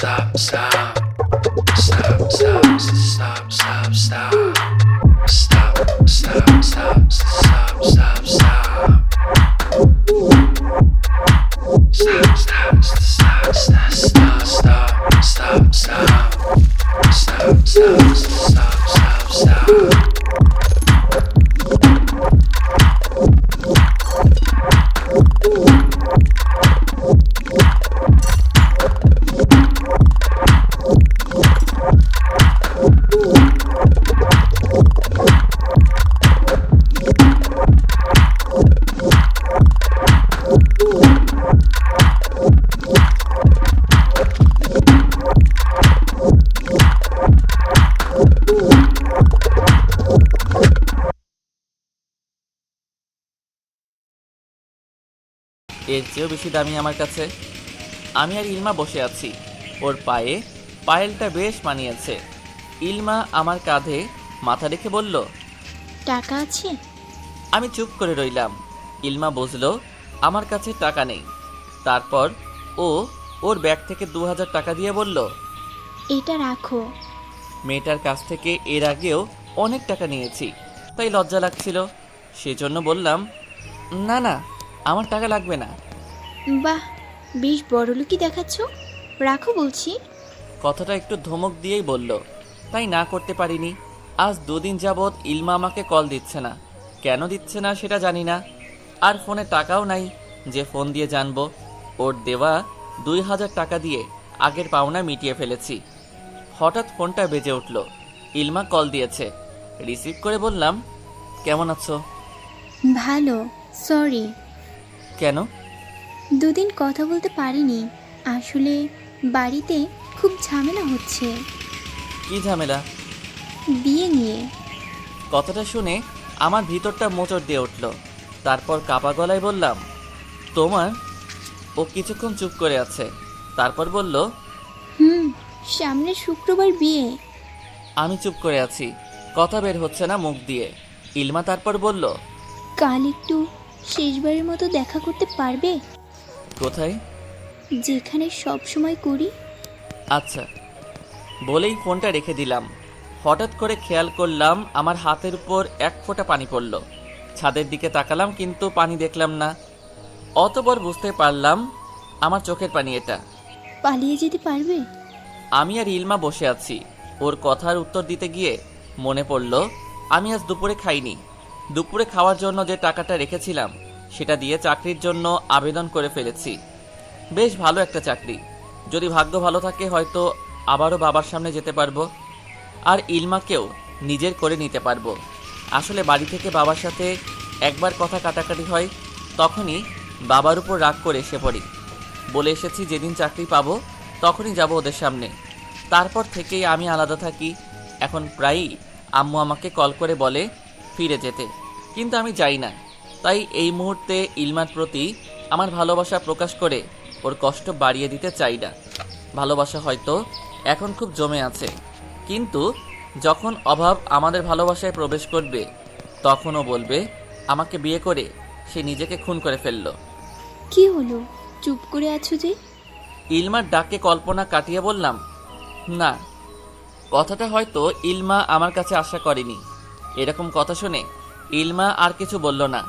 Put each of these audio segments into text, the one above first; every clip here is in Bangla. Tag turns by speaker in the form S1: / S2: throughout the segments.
S1: stop, stop,
S2: এর চেয়েও বেশি দামি আমার কাছে। আমি আর ইলমা বসে আছি। ওর পায়ে পায়েলটা বেশ মানিয়েছে। ইলমা আমার কাঁধে মাথা রেখে বলল
S3: টাকা আছে?
S2: আমি চুপ করে রইলাম। ইলমা বুঝলো আমার কাছে টাকা নেই। তারপর ও ওর ব্যাগ থেকে দু হাজার টাকা দিয়ে বলল
S3: এটা রাখো।
S2: মেয়েটার কাছ থেকে এর আগেও অনেক টাকা নিয়েছি তাই লজ্জা লাগছিল। সেজন্য বললাম না না আমার টাকা লাগবে না।
S3: বাহ বেশ বড়লোকই দেখাচ্ছ। রাখো বলছি।
S2: কথাটা একটু ধমক দিয়েই বলল তাই না করতে পারিনি। আজ দুদিন যাবৎ ইলমা আমাকে কল দিচ্ছে না। কেন দিচ্ছে না সেটা জানি না। আর ফোনে টাকাও নাই যে ফোন দিয়ে জানব। ওর দেওয়া দুই হাজার টাকা দিয়ে আগের পাওনা মিটিয়ে ফেলেছি। হঠাৎ ফোনটা বেজে উঠল। ইলমা কল দিয়েছে। রিসিভ করে বললাম কেমন আছো?
S3: ভালো সরি।
S2: কেন?
S3: দুদিন কথা বলতে পারিনি। আসলে বাড়িতে খুব ঝামেলা হচ্ছে।
S2: কি ঝামেলা?
S3: বিয়ে নিয়ে।
S2: কথাটা শুনে আমার ভিতরটা মোচড় দিয়ে উঠল। তারপর কাপা গলায় বললাম তোমার? ও কিছুক্ষণ চুপ করে আছে। তারপর বলল
S3: হুম সামনে শুক্রবার বিয়ে।
S2: আমি চুপ করে আছি। কথা বের হচ্ছে না মুখ দিয়ে। ইলমা তারপর বলল
S3: কাল একটু শেষবারের মতো দেখা করতে পারবে?
S2: কোথায়?
S3: যেখানে সব সময় করি।
S2: আচ্ছা বলেই ফোনটা রেখে দিলাম। হঠাৎ করে খেয়াল করলাম আমার হাতের উপর এক ফোঁটা পানি পড়ল। ছাদের দিকে তাকালাম কিন্তু পানি দেখলাম না। অতপর বুঝতে পারলাম আমার চোখের পানি এটা।
S3: পালিয়ে যেতে পারবে?
S2: আমি আর ইলমা বসে আছি। ওর কথার উত্তর দিতে গিয়ে মনে পড়ল আমি আজ দুপুরে খাইনি। দুপুরে খাওয়ার জন্য যে টাকাটা রেখেছিলাম, সেটা দিয়ে চাকরির জন্য আবেদন করে ফেলেছি। বেশ ভালো একটা চাকরি। যদি ভাগ্য ভালো থাকে, হয়তো আবারও বাবার সামনে যেতে পারব। আর ইলমাকেও নিজের করে নিতে পারব। আসলে বাড়ি থেকে বাবার সাথে একবার কথা কাটাকাটি হয়, তখনই বাবার উপর রাগ করে এসে পড়ি। বলে এসেছি, যেদিন চাকরি পাবো, তখনই যাব ওদের সামনে। তারপর থেকেই আমি আলাদা থাকি। এখন প্রায়ই আম্মু আমাকে কল করে বলে ফিরে যেতে। কিন্তু আমি যাই না। তাই এই মুহূর্তে ইলমার প্রতি আমার ভালোবাসা প্রকাশ করে ওর কষ্ট বাড়িয়ে দিতে চাই না। ভালোবাসা হয়তো এখন খুব জমে আছে। কিন্তু যখন অভাব আমাদের ভালোবাসায় প্রবেশ করবে তখনও বলবে আমাকে বিয়ে করে সে নিজেকে খুন করে ফেলল।
S3: কি হলো? চুপ করে আছো যে?
S2: ইলমার ডাকে কল্পনা কাটিয়ে বললাম না। কথাটা হয়তো ইলমা আমার কাছে আশা করেনি। এরকম কথা শুনে ইলমা আর কিছু বলল না।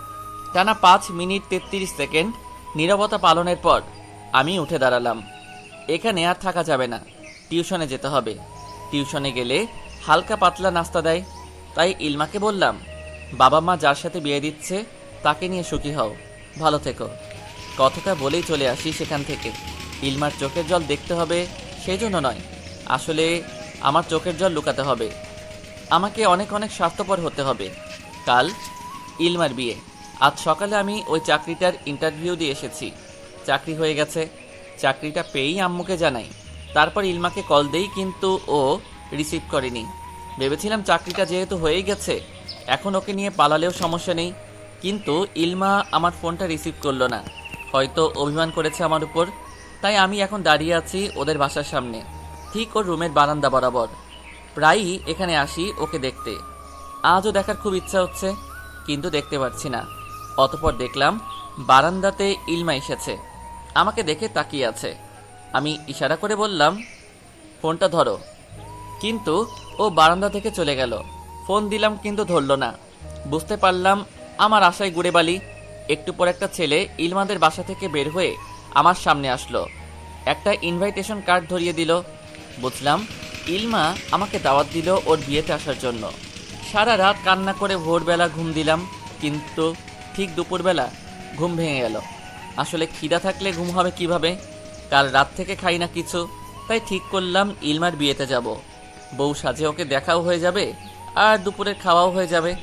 S2: টানা পাঁচ মিনিট তেত্রিশ সেকেন্ড নীরবতা পালনের পর আমি উঠে দাঁড়ালাম। এখানে আর থাকা যাবে না। টিউশনে যেতে হবে। টিউশনে গেলে হালকা পাতলা নাস্তা দেয়। তাই ইলমাকে বললাম, বাবা মা যার সাথে বিয়ে দিচ্ছে, তাকে নিয়ে সুখী হও। ভালো থেকো। কথাটা বলেই চলে আসি সেখান থেকে। ইলমার চোখের জল দেখতে হবে সেই জন্য নয়। আসলে আমার চোখের জল লুকাতে হবে। আমাকে অনেক অনেক স্বার্থপর হতে হবে। কাল ইলমার বিয়ে। আজ সকালে আমি ওই চাকরিটার ইন্টারভিউ দিয়ে এসেছি। চাকরি হয়ে গেছে। চাকরিটা পেয়েই আম্মুকে জানাই। তারপর ইলমাকে কল দেই, কিন্তু ও রিসিভ করেনি। ভেবেছিলাম চাকরিটা যেহেতু হয়েই গেছে, এখন ওকে নিয়ে পালালেও সমস্যা নেই। কিন্তু ইলমা আমার ফোনটা রিসিভ করল না। হয়তো অভিমান করেছে আমার উপর। তাই আমি এখন দাঁড়িয়ে আছি ওদের বাসার সামনে। ঠিক ওর রুমের বারান্দা বরাবর। প্রায়ই এখানে আসি ওকে দেখতে। আজও দেখার খুব ইচ্ছা হচ্ছে, কিন্তু দেখতে পাচ্ছি না। অতপর দেখলাম, বারান্দাতে ইলমা এসেছে। আমাকে দেখে তাকিয়ে আছে। আমি ইশারা করে বললাম, ফোনটা ধরো। কিন্তু ও বারান্দা থেকে চলে গেল। ফোন দিলাম, কিন্তু ধরলো না। বুঝতে পারলাম, আমার আশায় গুড়ে বালি। একটু পর একটা ছেলে ইলমাদের বাসা থেকে বের হয়ে আমার সামনে আসলো। একটা ইনভাইটেশন কার্ড ধরিয়ে দিল। বুঝলাম ইলমা আমাকে দাওয়াত দিল ওর বিয়েতে আসার জন্য। সারা রাত কান্না করে ভোরবেলা ঘুম দিলাম, কিন্তু ঠিক দুপুরবেলা ঘুম ভেঙে গেল। আসলে খিদা থাকলে ঘুম হবে কীভাবে? কাল রাত থেকে খাই না কিছু, তাই ঠিক করলাম ইলমার বিয়েতে যাব। বউ সাজে ওকে দেখাও হয়ে যাবে, আর দুপুরের খাওয়াও হয়ে যাবে।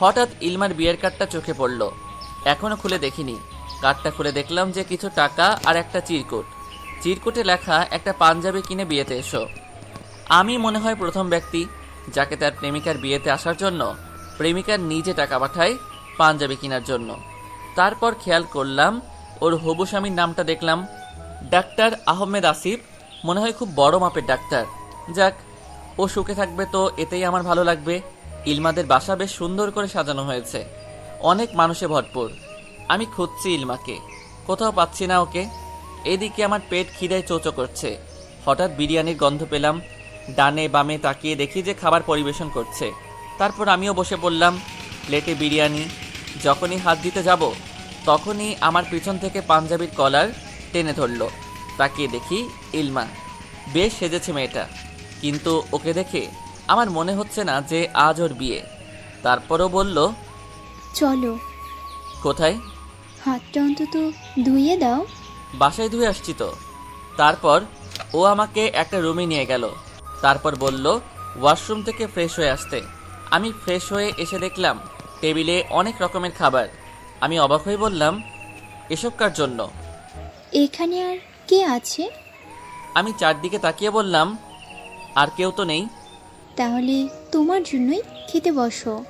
S2: হঠাৎ ইলমার বিয়ের কার্ডটা চোখে পড়ল। এখনও খুলে দেখিনি। কার্ডটা খুলে দেখলাম যে কিছু টাকা আর একটা চিরকুট। চিরকুটে লেখা, একটা পাঞ্জাবি কিনে বিয়েতে এসো। আমি মনে হয় প্রথম ব্যক্তি যাকে তার প্রেমিকার বিয়েতে আসার জন্য প্রেমিকার নিজে টাকা পাঠায় পাঞ্জাবি কেনার জন্য। তারপর খেয়াল করলাম ওর হবু স্বামীর নামটা দেখলাম। ডাক্তার আহমেদ আসিফ, মনে হয় খুব বড় মাপের ডাক্তার। যাক, ও সুখে থাকবে তো, এতেই আমার ভালো লাগবে। ইলমাদের বাসা বেশ সুন্দর করে সাজানো হয়েছে। অনেক মানুষে ভরপুর। আমি খুঁজছি ইলমাকে। কোথাও পাচ্ছি না ওকে। এদিকে আমার পেট খিদায় চোচো করছে। হঠাৎ বিরিয়ানির গন্ধ পেলাম। ডানে বামে তাকিয়ে দেখি যে খাবার পরিবেশন করছে। তারপর আমিও বসে পড়লাম প্লেটে বিরিয়ানি। যখনই হাত দিতে যাব তখনই আমার পিছন থেকে পাঞ্জাবির কলার টেনে ধরলো। তাকিয়ে দেখি ইলমা। বেশ সেজেছে মেয়েটা। কিন্তু ওকে দেখে আমার মনে হচ্ছে না যে আজ ওর বিয়ে। তারপরও বলল
S3: চলো।
S2: কোথায়?
S3: হাতটা অন্তত ধুয়ে দাও।
S2: বাসায় ধুয়ে আসছি তো। তারপর ও আমাকে একটা রুমে নিয়ে গেল। তারপর বলল ওয়াশরুম থেকে ফ্রেশ হয়ে আসতে। আমি ফ্রেশ হয়ে এসে দেখলাম টেবিলে অনেক রকমের খাবার। আমি অবাক হয়ে বললাম এসব কার জন্য?
S3: এখানে আর কে আছে?
S2: আমি চারদিকে তাকিয়ে বললাম আর কেউ তো নেই।
S3: তাহলে তোমার জন্যই খেতে বসো।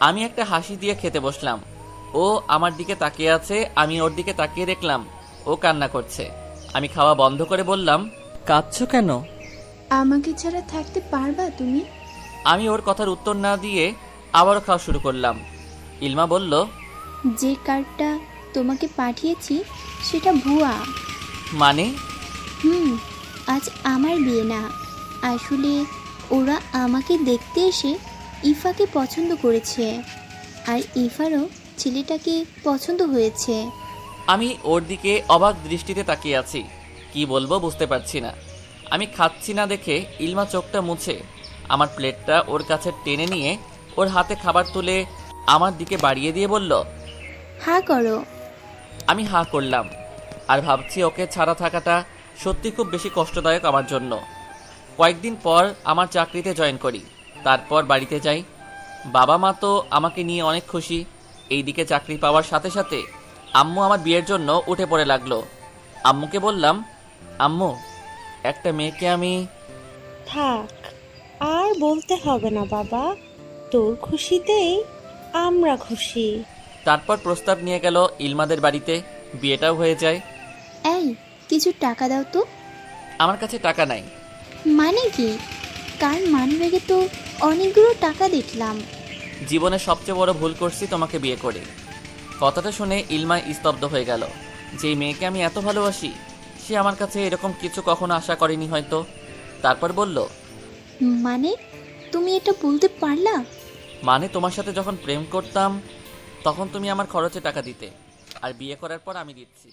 S2: আমি একটা হাসি দিয়ে খেতে বসলাম। ও আমার দিকে তাকিয়ে আছে আমি ওর দিকে তাকিয়ে দেখলাম ও কান্না করছে। আমি খাওয়া বন্ধ করে বললাম কাঁদছো কেন?
S4: আমাকে ছাড়া থাকতে পারবা তুমি?
S2: আমি ওর কথার উত্তর না দিয়ে আবারও খাওয়া শুরু করলাম। ইলমা বলল
S3: যে কার্ডটা তোমাকে পাঠিয়েছি সেটা ভুয়া।
S2: মানে?
S3: হুম আজ আমার বিয়ে না। আসলে ওরা আমাকে দেখতে এসে ইফাকে পছন্দ করেছে আর ইফারও ছেলেটাকে পছন্দ হয়েছে।
S2: আমি ওর দিকে অবাক দৃষ্টিতে তাকিয়ে আছি। কি বলব বুঝতে পারছি না। আমি খাচ্ছি না দেখে ইলমা চোখটা মুছে আমার প্লেটটা ওর কাছে টেনে নিয়ে ওর হাতে খাবার তুলে আমার দিকে বাড়িয়ে দিয়ে বলল
S3: হা করো।
S2: আমি হা করলাম আর ভাবছি ওকে ছাড়া থাকাটা সত্যি খুব বেশি কষ্টদায়ক আমার জন্য। কয়েকদিন পর আমার চাকরিতে জয়েন করি তারপর বাড়িতে যাই। বাবা মা তো আমাকে নিয়ে অনেক খুশি এইদিকে চাকরি পাওয়ার সাথে সাথে আম্মু আমার বিয়ের জন্য উঠে পড়ে লাগল। আম্মুকে বললাম আম্মু একটা মেয়েকে আমি
S5: থাক আর বলতে হবে না বাবা। তোর খুশিতেই আমরা খুশি।
S2: তারপর প্রস্তাব নিয়ে গেল ইলমাদের বাড়িতে বিয়েটাও হয়ে যায়।
S3: এই কিছু টাকা দাও তো।
S2: আমার কাছে টাকা নাই।
S3: মানে কি? কার মানব্যাগে তো অনেকগুলো টাকা দেখলাম।
S2: জীবনে সবচেয়ে বড় ভুল করছি তোমাকে বিয়ে করে। কথাটা শুনে ইলমা স্তব্ধ হয়ে গেল। যে মেয়েকে আমি এত ভালোবাসি সে আমার কাছে এরকম কিছু কখনো আশা করেনি হয়তো। তারপর বলল
S3: মানে? তুমি এটা বলতে পারলা?
S2: মানে তোমার সাথে যখন প্রেম করতাম তখন তুমি আমার খরচে টাকা দিতে আর বিয়ে করার পর আমি দিচ্ছি।